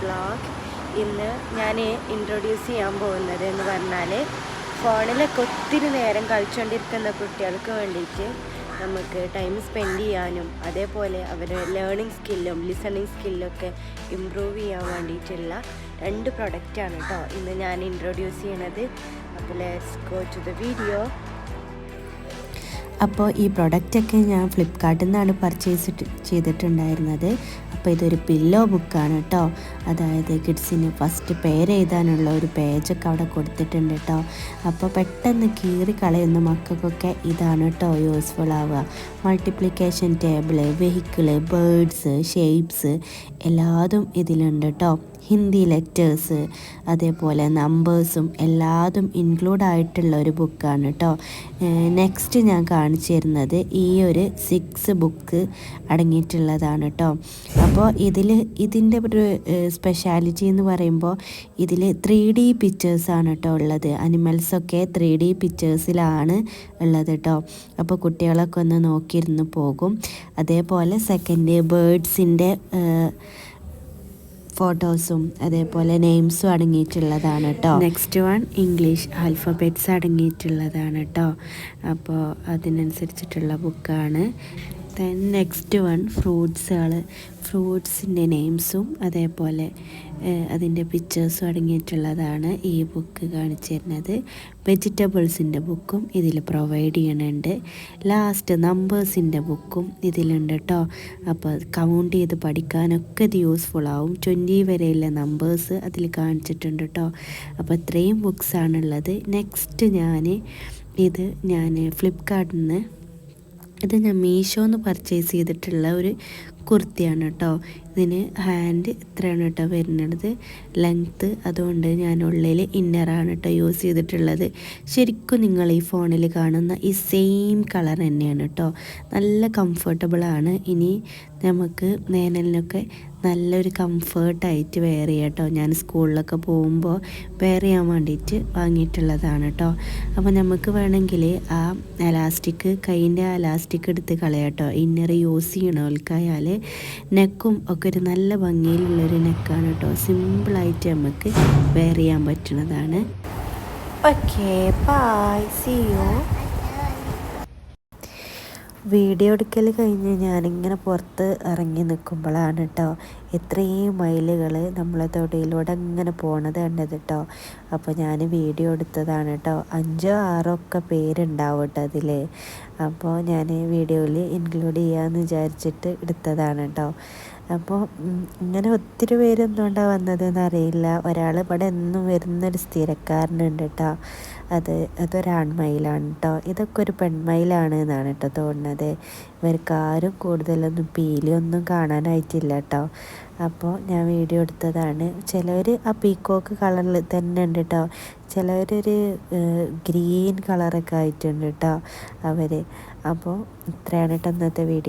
Vlog ഇന്ന് ഞാൻ introduce ചെയ്യാൻ പോകുന്നത് എന്ന് പറഞ്ഞാൽ ഫോണിലൊക്കെ ഒത്തിരി നേരം കളിച്ചുകൊണ്ടിരിക്കുന്ന കുട്ടികൾക്ക് വേണ്ടിയിട്ട് നമുക്ക് ടൈം സ്പെൻഡ് ചെയ്യാനും അതേപോലെ അവരുടെ ലേണിംഗ് സ്കില്ലും ലിസണിങ് സ്കില്ലൊക്കെ ഇമ്പ്രൂവ് ചെയ്യാൻ വേണ്ടിയിട്ടുള്ള രണ്ട് പ്രൊഡക്റ്റാണ് കേട്ടോ ഇന്ന് ഞാൻ ഇൻട്രൊഡ്യൂസ് ചെയ്യണത്. അപ്പോൾ let's go to the video അപ്പോൾ ഈ പ്രൊഡക്റ്റൊക്കെ ഞാൻ ഫ്ലിപ്കാർട്ടിൽ നിന്നാണ് പർച്ചേസ് ചെയ്തിട്ടുണ്ടായിരുന്നത്. അപ്പോൾ ഇതൊരു പില്ലോ ബുക്കാണ് കേട്ടോ. അതായത് കിഡ്സിന് ഫസ്റ്റ് പേര് എഴുതാനുള്ള ഒരു പേജൊക്കെ അവിടെ കൊടുത്തിട്ടുണ്ട് കേട്ടോ. അപ്പോൾ പെട്ടെന്ന് കീറി കളയുന്ന മക്കൾക്കൊക്കെ ഇതാണ് കേട്ടോ യൂസ്ഫുൾ ആവുക. Multiplication table vehicle birds shapes എല്ലാതും ഇതിലുണ്ട് കേട്ടോ. ഹിന്ദി ലെറ്റേഴ്സ് അതേപോലെ നമ്പേഴ്സും എല്ലാതും ഇൻക്ലൂഡ് ആയിട്ടുള്ള ഒരു ബുക്കാണ് കേട്ടോ നെക്സ്റ്റ് ഞാൻ കാണിച്ചു തരുന്നത് ഈ ഒരു സിക്സ് ബുക്ക് അടങ്ങിയിട്ടുള്ളതാണ് കേട്ടോ അപ്പോൾ ഇതിൽ ഇതിന്റെ ഒരു സ്പെഷ്യാലിറ്റി എന്ന് പറയുമ്പോൾ ഇതിൽ ത്രീ ഡി പിക്ചേഴ്സാണ് കേട്ടോ ഉള്ളത്. അനിമൽസൊക്കെ ത്രീ ഡി പിക്ചേഴ്സിലാണ് ഉള്ളത് കേട്ടോ അപ്പോൾ കുട്ടികളൊക്കെ ഒന്ന് നോക്കിയിരുന്ന് പോകും. അതേപോലെ സെക്കൻഡ് ബേർഡ്സിന്റെ ഫോട്ടോസും അതേപോലെ നെയിംസും അടങ്ങിയിട്ടുള്ളതാണ് കേട്ടോ. നെക്സ്റ്റ് വൺ ഇംഗ്ലീഷ് ആൽഫബറ്റ്സ് അടങ്ങിയിട്ടുള്ളതാണ് കേട്ടോ. അപ്പോൾ അതിനനുസരിച്ചിട്ടുള്ള ബുക്കാണ് ദെൻ നെക്സ്റ്റ് വൺ ഫ്രൂട്ട്സുകൾ ഫ്രൂട്ട്സിന്റെ നെയിംസും അതേപോലെ അതിന്റെ പിക്ചേഴ്സും അടങ്ങിയിട്ടുള്ളതാണ് ഈ ബുക്ക് കാണിച്ചു തരുന്നത്. വെജിറ്റബിൾസിന്റെ ബുക്കും ഇതിൽ പ്രൊവൈഡ് ചെയ്യണുണ്ട് ലാസ്റ്റ് നമ്പേഴ്സിന്റെ ബുക്കും ഇതിലുണ്ട് കേട്ടോ അപ്പോൾ കൗണ്ട് ചെയ്ത് പഠിക്കാനൊക്കെ ഇത് യൂസ്ഫുൾ ആവും. ട്വന്റി വരെയുള്ള നമ്പേഴ്സ് അതിൽ കാണിച്ചിട്ടുണ്ട് കേട്ടോ അപ്പോൾ ഇത്രയും ബുക്സാണുള്ളത് നെക്സ്റ്റ് ഞാൻ ഇത് ഞാൻ ഫ്ലിപ്കാർട്ടിൽ നിന്ന് ഇത് ഞാൻ മീഷോന്ന് പർച്ചേസ് ചെയ്തിട്ടുള്ള ഒരു കുർത്തിയാണ് കേട്ടോ ഇതിന് ഹാൻഡ് ഇത്രയാണ് കേട്ടോ വരുന്നത്. ലെങ്ത്ത് അതുകൊണ്ട് ഞാൻ ഉള്ളിൽ ഇന്നറാണ് കേട്ടോ യൂസ് ചെയ്തിട്ടുള്ളത്. ശരിക്കും നിങ്ങൾ ഈ ഫോണിൽ കാണുന്ന ഈ സെയിം കളർ തന്നെയാണ് കേട്ടോ നല്ല കംഫർട്ടബിളാണ് ഇനി നമുക്ക് നേനലിനൊക്കെ നല്ലൊരു കംഫേർട്ടായിട്ട് വെയർ ചെയ്യാം കേട്ടോ ഞാൻ സ്കൂളിലൊക്കെ പോകുമ്പോൾ വെയർ ചെയ്യാൻ വേണ്ടിയിട്ട് വാങ്ങിയിട്ടുള്ളതാണ് കേട്ടോ അപ്പോൾ നമുക്ക് വേണമെങ്കിൽ ആ അലാസ്റ്റിക് കൈന്റെ അലാസ്റ്റിക് എടുത്ത് കളയാം കേട്ടോ ഇന്നർ യൂസ് ചെയ്യണവർക്കായാൽ നെക്കും ഒക്കെ ഒരു നല്ല ഭംഗിയിലുള്ളൊരു നെക്കാണ് കേട്ടോ. സിമ്പിളായിട്ട് നമുക്ക് വെയർ ചെയ്യാൻ പറ്റുന്നതാണ്. Okay bye see you video എടുക്കൽ കഴിഞ്ഞ് ഞാനിങ്ങനെ പുറത്ത് ഇറങ്ങി നിൽക്കുമ്പോഴാണ് കേട്ടോ ഇത്രയും മൈലുകൾ നമ്മളെ തൊടിയിലൂടെ ഇങ്ങനെ പോണത് കണ്ടത് കേട്ടോ അപ്പോൾ ഞാൻ വീഡിയോ എടുത്തതാണ് കേട്ടോ അഞ്ചോ ആറോ ഒക്കെ പേരുണ്ടാവും കേട്ടോ അതിൽ. അപ്പോൾ ഞാൻ വീഡിയോയിൽ ഇൻക്ലൂഡ് ചെയ്യാമെന്ന് വിചാരിച്ചിട്ട് എടുത്തതാണ് കേട്ടോ അപ്പോൾ ഇങ്ങനെ ഒത്തിരി പേര് ഉണ്ടാ വന്നതെന്ന് അറിയില്ല. ഒരാൾ ഇവിടെ എന്നും വരുന്നൊരു സ്ഥിരക്കാരനുണ്ട് കേട്ടോ അത് അതൊരാൺമയിലാണ് കേട്ടോ ഇതൊക്കെ ഒരു പെൺമയിലാണ് എന്നാണ് കേട്ടോ തോന്നുന്നത്. ഇവർക്കാരും കൂടുതലൊന്നും പീലിയൊന്നും കാണാനായിട്ടില്ല കേട്ടോ അപ്പോൾ ഞാൻ വീഡിയോ എടുത്തതാണ്. ചിലവർ ആ പീക്കോക്ക് കളറിൽ തന്നെ ഉണ്ട് കേട്ടോ ചിലവരൊരു ഗ്രീൻ കളറൊക്കെ ആയിട്ടുണ്ട് കേട്ടോ അവർ അപ്പോൾ ഇത്രയാണ് കേട്ടോ ഇന്നത്തെ വീഡിയോ.